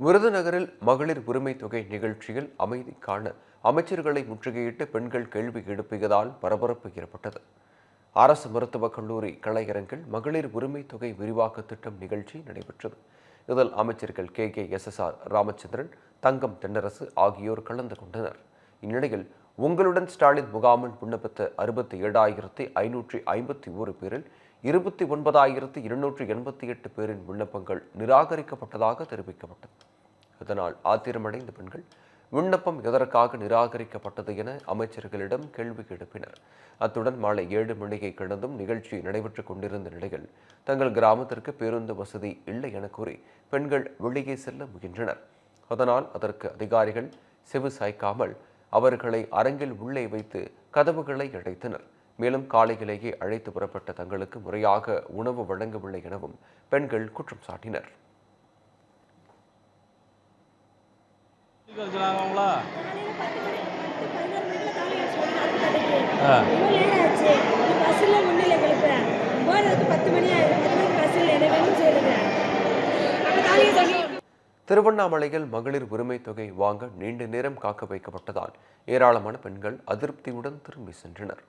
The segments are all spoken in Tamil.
விருதுநகரில் மகளிர் உரிமை தொகை நிகழ்ச்சியில் அமைதி காண அமைச்சர்களை முற்றுகையிட்டு பெண்கள் கேள்வி எழுப்பியதால் பரபரப்பு ஏற்பட்டது. அரசு மருத்துவக் கல்லூரி கலையரங்கில் மகளிர் உரிமை தொகை விரிவாக்க திட்டம் நிகழ்ச்சி நடைபெற்றது. இதில் அமைச்சர்கள் K K S S R Ramachandran Thangam Thennarasu ஆகியோர் கலந்து கொண்டனர். இந்நிலையில் உங்களுடன் ஸ்டாலின் முகாமில் விண்ணப்பித்த அறுபத்தி ஏழாயிரத்தி ஐநூற்றி ஐம்பத்தி ஓரு பேரில் இருபத்தி ஒன்பதாயிரத்தி இருநூற்றி எண்பத்தி எட்டு பேரின் விண்ணப்பங்கள் நிராகரிக்கப்பட்டதாக தெரிவிக்கப்பட்டது. இதனால் ஆத்திரமடைந்த பெண்கள் விண்ணப்பம் எதற்காக நிராகரிக்கப்பட்டது என அமைச்சர்களிடம் கேள்வி எழுப்பினர். அத்துடன் மாலை ஏழு மணியை கடந்தும் நிகழ்ச்சி நடைபெற்றுக் கொண்டிருந்த நிலையில் தங்கள் கிராமத்திற்கு பேருந்து வசதி இல்லை என கூறி பெண்கள் வெளியே செல்ல முயன்றனர். அதனால் அதற்கு அதிகாரிகள் செவி சாய்க்காமல் அவர்களை அரங்கில் உள்ளே வைத்து கதவுகளை அடைத்தனர் மேலும் காலையிலேயே அழைத்து புறப்பட்ட தங்களுக்கு முறையாக உணவு வழங்கவில்லை எனவும் பெண்கள் குற்றம் சாட்டினர். வச்சுலாங்க திருவண்ணாமலையில் மகளிர் உரிமை தொகை வாங்க நீண்ட நேரம் காக்க வைக்கப்பட்டதால் ஏராளமான பெண்கள் அதிருப்தியுடன் திரும்பி சென்றனர்.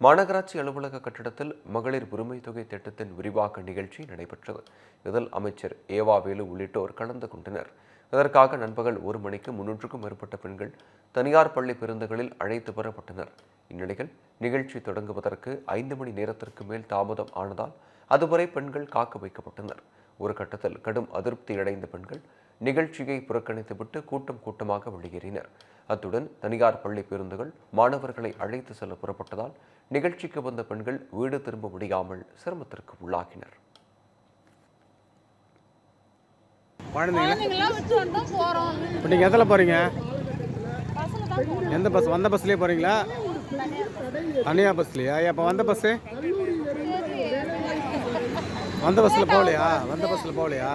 மாநகராட்சி அலுவலக கட்டிடத்தில் மகளிர் உரிமை தொகை திட்டத்தின் விரிவாக்க நிகழ்ச்சி நடைபெற்றது. இதில் அமைச்சர் ஏவா வேலு உள்ளிட்டோர் கலந்து கொண்டனர். இதற்காக நண்பகல் ஒரு மணிக்கு முன்னூற்றுக்கும் மேற்பட்ட பெண்கள் தனியார் பள்ளி பேருந்துகளில் அழைத்து வரப்பட்டனர். இந்நிலையில் நிகழ்ச்சி தொடங்குவதற்கு ஐந்து மணி நேரத்திற்கு மேல் தாமதம் ஆனதால் அதுவரை பெண்கள் காக்க வைக்கப்பட்டனர். ஒரு கட்டத்தில் கடும் அதிருப்தி அடைந்த பெண்கள் நிகழ்ச்சியை புறக்கணித்துவிட்டு கூட்டம் கூட்டமாக வெளியேறினர். அத்துடன் தனியார் பள்ளி பேருந்துகள் மாணவர்களை அழைத்து செல்ல புறப்பட்டதால் நிகழ்ச்சிக்கு வந்த பெண்கள் வீடு திரும்ப முடியாமல் சிரமத்திற்கு உள்ளாகினர். நீங்கள் எதில் போகிறீங்க எந்த பஸ்? வந்த பஸ்லேயே போகிறீங்களா தனியாக பஸ்லையா? அப்போ வந்த பஸ்ஸு? வந்த பஸ்ஸில் போகலையா? வந்த பஸ்ஸில் போகலையா?